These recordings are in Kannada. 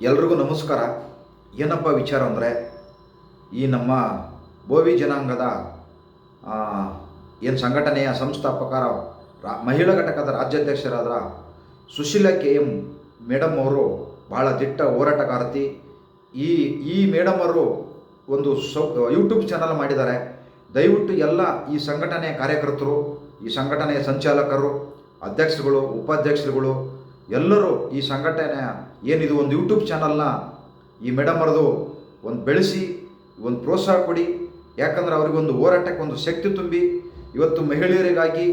ಎಲ್ರಿಗೂ ನಮಸ್ಕಾರ. ಏನಪ್ಪ ವಿಚಾರ ಅಂದರೆ, ಈ ನಮ್ಮ ಬೋವಿ ಜನಾಂಗದ ಏನು ಸಂಘಟನೆಯ ಸಂಸ್ಥಾಪಕರ ರಾ ಮಹಿಳಾ ಘಟಕದ ರಾಜ್ಯಾಧ್ಯಕ್ಷರಾದ ಸುಶೀಲ ಕೆ ಎಂ ಮೇಡಮ್ ಅವರು ಬಹಳ ದಿಟ್ಟ ಹೋರಾಟಗಾರತಿ ಈ ಈ ಮೇಡಮ್ ಅವರು ಒಂದು ಸೌ, ಯೂಟ್ಯೂಬ್ ಚಾನಲ್ ಮಾಡಿದ್ದಾರೆ. ದಯವಿಟ್ಟು ಎಲ್ಲ ಈ ಸಂಘಟನೆಯ ಕಾರ್ಯಕರ್ತರು, ಈ ಸಂಘಟನೆಯ ಸಂಚಾಲಕರು, ಅಧ್ಯಕ್ಷರುಗಳು, ಉಪಾಧ್ಯಕ್ಷರುಗಳು, ಎಲ್ಲರೂ ಈ ಸಂಘಟನೆಯ ಏನಿದು ಒಂದು ಯೂಟ್ಯೂಬ್ ಚಾನಲ್ನ ಈ ಮೇಡಮ್ ಅವ್ರದ್ದು ಒಂದು ಬೆಳೆಸಿ, ಒಂದು ಪ್ರೋತ್ಸಾಹ ಕೊಡಿ. ಯಾಕಂದ್ರೆ ಅವರಿಗೊಂದು ಹೋರಾಟಕ್ಕೆ ಒಂದು ಶಕ್ತಿ ತುಂಬಿ, ಇವತ್ತು ಮಹಿಳೆಯರಿಗಾಗಿ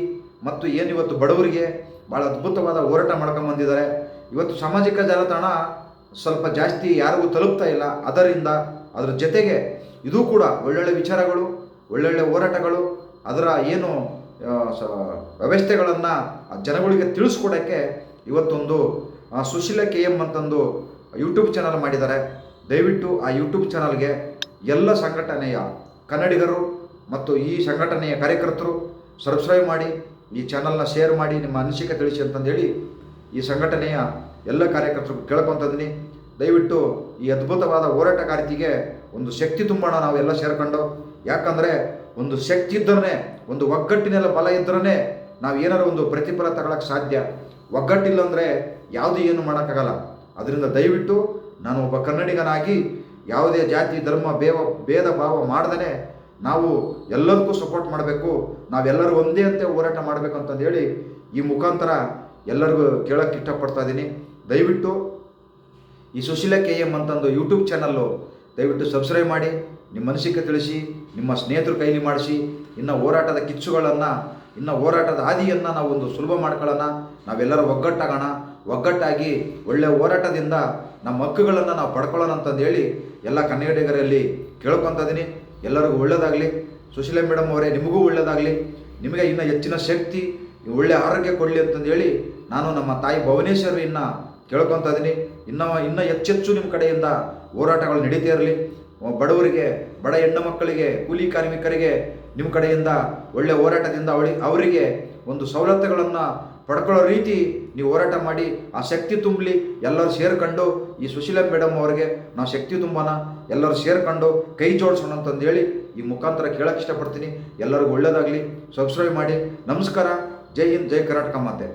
ಮತ್ತು ಏನಿವತ್ತು ಬಡವರಿಗೆ ಭಾಳ ಅದ್ಭುತವಾದ ಹೋರಾಟ ಮಾಡ್ಕೊಂಬಂದಿದ್ದಾರೆ ಇವತ್ತು ಸಾಮಾಜಿಕ ಜಾಲತಾಣ ಸ್ವಲ್ಪ ಜಾಸ್ತಿ ಯಾರಿಗೂ ತಲುಪ್ತಾ ಇಲ್ಲ. ಅದರಿಂದ ಅದರ ಜೊತೆಗೆ ಇದು ಕೂಡ ಒಳ್ಳೊಳ್ಳೆ ವಿಚಾರಗಳು, ಒಳ್ಳೊಳ್ಳೆ ಹೋರಾಟಗಳು, ಅದರ ಏನು ವ್ಯವಸ್ಥೆಗಳನ್ನು ಜನಗಳಿಗೆ ತಿಳಿಸ್ಕೊಡೋಕ್ಕೆ ಇವತ್ತೊಂದು ಸುಶೀಲ ಕೆ ಎಂ ಅಂತಂದು ಯೂಟ್ಯೂಬ್ ಚಾನಲ್ ಮಾಡಿದ್ದಾರೆ. ದಯವಿಟ್ಟು ಆ ಯೂಟ್ಯೂಬ್ ಚಾನಲ್ಗೆ ಎಲ್ಲ ಸಂಘಟನೆಯ ಕನ್ನಡಿಗರು ಮತ್ತು ಈ ಸಂಘಟನೆಯ ಕಾರ್ಯಕರ್ತರು ಸಬ್ಸ್ಕ್ರೈಬ್ ಮಾಡಿ, ಈ ಚಾನಲ್ನ ಶೇರ್ ಮಾಡಿ, ನಿಮ್ಮ ಅನಿಸಿಕೆ ತಿಳಿಸಿ ಅಂತಂದೇಳಿ ಈ ಸಂಘಟನೆಯ ಎಲ್ಲ ಕಾರ್ಯಕರ್ತರು ಕೇಳ್ಕೊತಿದ್ದೀನಿ ದಯವಿಟ್ಟು ಈ ಅದ್ಭುತವಾದ ಹೋರಾಟಗಾರ್ತಿಗೆ ಒಂದು ಶಕ್ತಿ ತುಂಬೋಣ ನಾವೆಲ್ಲ ಸೇರ್ಕೊಂಡು. ಯಾಕಂದರೆ ಒಂದು ಶಕ್ತಿ ಇದ್ದರೆ ಒಂದು ಒಗ್ಗಟ್ಟಿನೆಲ್ಲ ಬಲ ಇದ್ರೇ ನಾವು ಏನಾರು ಒಂದು ಪ್ರತಿಫಲ ತಗೊಳಕ್ಕೆ ಸಾಧ್ಯ. ಒಗ್ಗಟ್ಟಿಲ್ಲ ಅಂದರೆ ಯಾವುದು ಏನು ಮಾಡೋಕ್ಕಾಗಲ್ಲ. ಅದರಿಂದ ದಯವಿಟ್ಟು ನಾನು ಒಬ್ಬ ಕನ್ನಡಿಗನಾಗಿ ಯಾವುದೇ ಜಾತಿ, ಧರ್ಮ, ಬೇವ, ಭೇದ, ಭಾವ ಮಾಡ್ದೇ ನಾವು ಎಲ್ಲರಿಗೂ ಸಪೋರ್ಟ್ ಮಾಡಬೇಕು. ನಾವೆಲ್ಲರೂ ಒಂದೇ ಅಂತೆ ಹೋರಾಟ ಮಾಡಬೇಕು ಅಂತಂದು ಹೇಳಿ ಈ ಮುಖಾಂತರ ಎಲ್ಲರಿಗೂ ಕೇಳೋಕ್ಕೆ ಇಷ್ಟಪಡ್ತಾ ಇದ್ದೀನಿ. ದಯವಿಟ್ಟು ಈ ಸುಶೀಲ ಕೆ ಎಂ ಅಂತಂದು ಯೂಟ್ಯೂಬ್ ಚಾನಲ್ಲು ದಯವಿಟ್ಟು ಸಬ್ಸ್ಕ್ರೈಬ್ ಮಾಡಿ, ನಿಮ್ಮ ಮನಸ್ಸಿಗೆ ತಿಳಿಸಿ, ನಿಮ್ಮ ಸ್ನೇಹಿತರು ಕೈಲಿ ಮಾಡಿಸಿ, ಇನ್ನು ಹೋರಾಟದ ಕಿಚ್ಚುಗಳನ್ನು ಇನ್ನು ಹೋರಾಟದ ಹಾದಿಯನ್ನು ನಾವು ಒಂದು ಸುಲಭ ಮಾಡ್ಕೊಳ್ಳೋಣ. ನಾವೆಲ್ಲರೂ ಒಗ್ಗಟ್ಟಾಗೋಣ. ಒಗ್ಗಟ್ಟಾಗಿ ಒಳ್ಳೆಯ ಹೋರಾಟದಿಂದ ನಮ್ಮ ಹಕ್ಕುಗಳನ್ನು ನಾವು ಪಡ್ಕೊಳ್ಳೋಣ ಅಂತಂದು ಹೇಳಿ ಎಲ್ಲ ಕನ್ನಡಿಗರಲ್ಲಿ ಕೇಳ್ಕೊತ ಇದ್ದೀನಿ ಎಲ್ಲರಿಗೂ ಒಳ್ಳೆಯದಾಗಲಿ ಸುಶೀಲಾ ಮೇಡಮ್ ಅವರೇ, ನಿಮಗೂ ಒಳ್ಳೆಯದಾಗಲಿ ನಿಮಗೆ ಇನ್ನೂ ಹೆಚ್ಚಿನ ಶಕ್ತಿ ಒಳ್ಳೆಯ ಆರೋಗ್ಯ ಕೊಡಲಿ ಅಂತಂದು ಹೇಳಿ ನಾನು ನಮ್ಮ ತಾಯಿ ಭುವನೇಶ್ವರಿಯನ್ನು ಕೇಳ್ಕೊತ ಇದ್ದೀನಿ ಇನ್ನೂ ಇನ್ನೂ ಹೆಚ್ಚೆಚ್ಚು ನಿಮ್ಮ ಕಡೆಯಿಂದ ಹೋರಾಟಗಳು ನಡೀತಾ ಇರಲಿ. ಬಡವರಿಗೆ ಬಡ ಹೆಣ್ಣು ಮಕ್ಕಳಿಗೆ, ಕೂಲಿ ಕಾರ್ಮಿಕರಿಗೆ ನಿಮ್ಮ ಕಡೆಯಿಂದ ಒಳ್ಳೆಯ ಹೋರಾಟದಿಂದ ಅವಳಿ ಅವರಿಗೆ ಒಂದು ಸವಲತ್ತುಗಳನ್ನು ಪಡ್ಕೊಳ್ಳೋ ರೀತಿ ನೀವು ಹೋರಾಟ ಮಾಡಿ, ಆ ಶಕ್ತಿ ತುಂಬಲಿ, ಎಲ್ಲರೂ ಸೇರ್ಕೊಂಡು ಈ ಸುಶೀಲಾ ಮೇಡಮ್ ಅವರಿಗೆ ನಾವು ಶಕ್ತಿ ತುಂಬೋಣ ಎಲ್ಲರೂ ಸೇರ್ಕೊಂಡು ಕೈ ಜೋಡಿಸೋಣ ಅಂತಂದು ಹೇಳಿ ಈ ಮುಖಾಂತರ ಕೇಳಕ್ಕೆ ಇಷ್ಟಪಡ್ತೀನಿ. ಎಲ್ಲರಿಗೂ ಒಳ್ಳೇದಾಗಲಿ. ಸಬ್ಸ್ಕ್ರೈಬ್ ಮಾಡಿ. ನಮಸ್ಕಾರ. ಜೈ ಹಿಂದ್, ಜೈ ಕರ್ನಾಟಕ ಮಾತೆ.